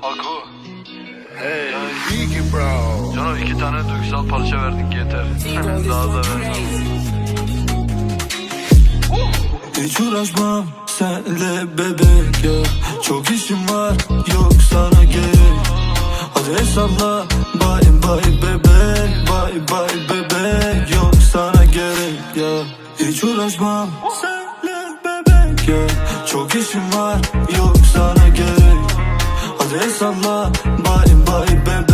Haku. Hey, Biggie bro. Canım iki tane duygusal parça verdik yeter. Daha da ver. Hiç uğraşmam senle bebek ya Çok işim var yok sana gerek Hadi hesapla bye bye bebek Bye bye bebek yok sana gerek ya Hiç uğraşmam ya Çok işim var yok sana gerek. Hadi hesapla bye bye bebek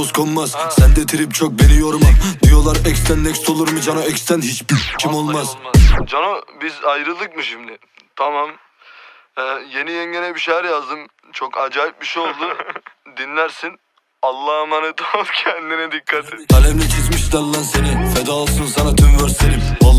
toz konmaz Sende trip çok beni yorma Diyorlar ex'ten next olur mu cana ex'ten hiçbir kim olmaz Cano biz ayrıldık mı şimdi? Tamam. Ee, yeni yengene bir şeyler yazdım. Çok acayip bir şey oldu. Dinlersin. Allah'a emanet ol kendine dikkat et. Kalemle çizmişler lan seni Feda olsun sana tüm verslerim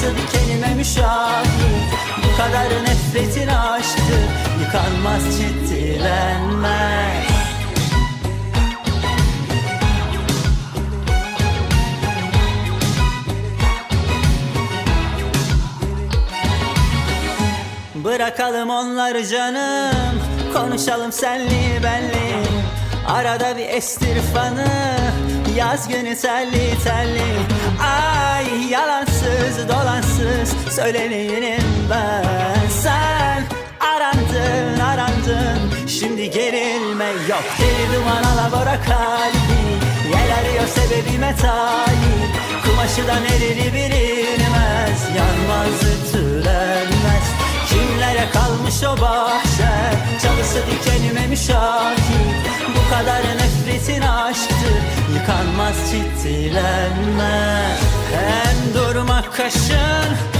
Çalısı dikenime müşahit Bu kadar nefretin aşktı Yıkanmaz ciddilenmez Bırakalım onları canım. Konuşalım senli benli. Arada bir estir fanı. Yaz günü telli telli Ay yalansız dolansız Söyleneyim ben Sen arandın arandın. Şimdi gerilme yok Deli duman alabora kalbi. Yel arıyor sebebime talip. Kumaşı da nereli bilinmez. Yanmaz ütü kalmış o bahçe? Çalısı dikenime müşahit Bu kadar nefretin aşktır Yıkanmaz ciddilenmez Hem durmak kaşın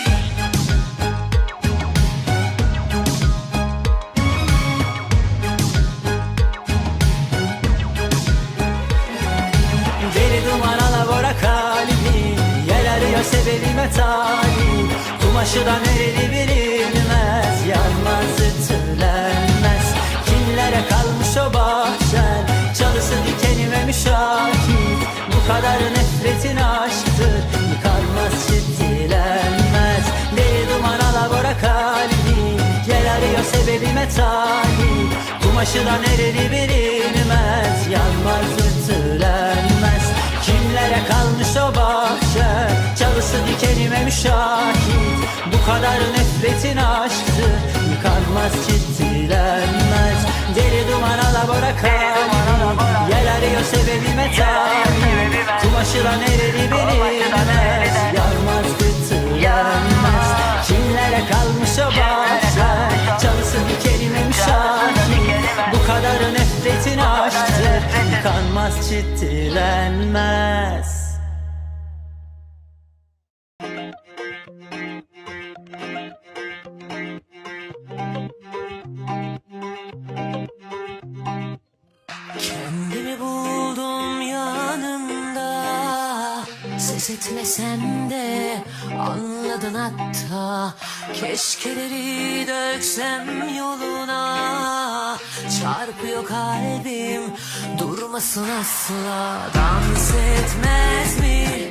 Kumaşı da nereli bilinmez Yanmaz ütülenmez. Kimlere kalmış o bahçen? Çalısı dikenime müşahit Bu kadar nefretin aşktır Yıkanmaz ciddilenmez Deli duman alabora kalbi Gel arıyor sebebime talip. Kumaşı da nereli bilinmez Yanmaz ütülenmez Kimlere kalmış o bahçe Çalısı dikenime müşahit. Bu kadar nefretin aşktı Yıkanmaz ciddilenmez Deli duman alabora kalbi Ciddilenmez Kendimi buldum yanında Ses etmesen de anladın hatta. Keşkeleri döksem yoluna. Çarpıyor kalbim durmasın asla. Dans etmez mi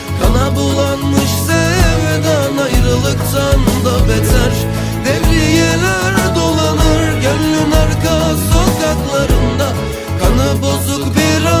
Kana bulanmış sevdan ayrılıktan da beter. Devriyeler dolanır gönlün arka sokaklarında. Kanı bozuk bir aşık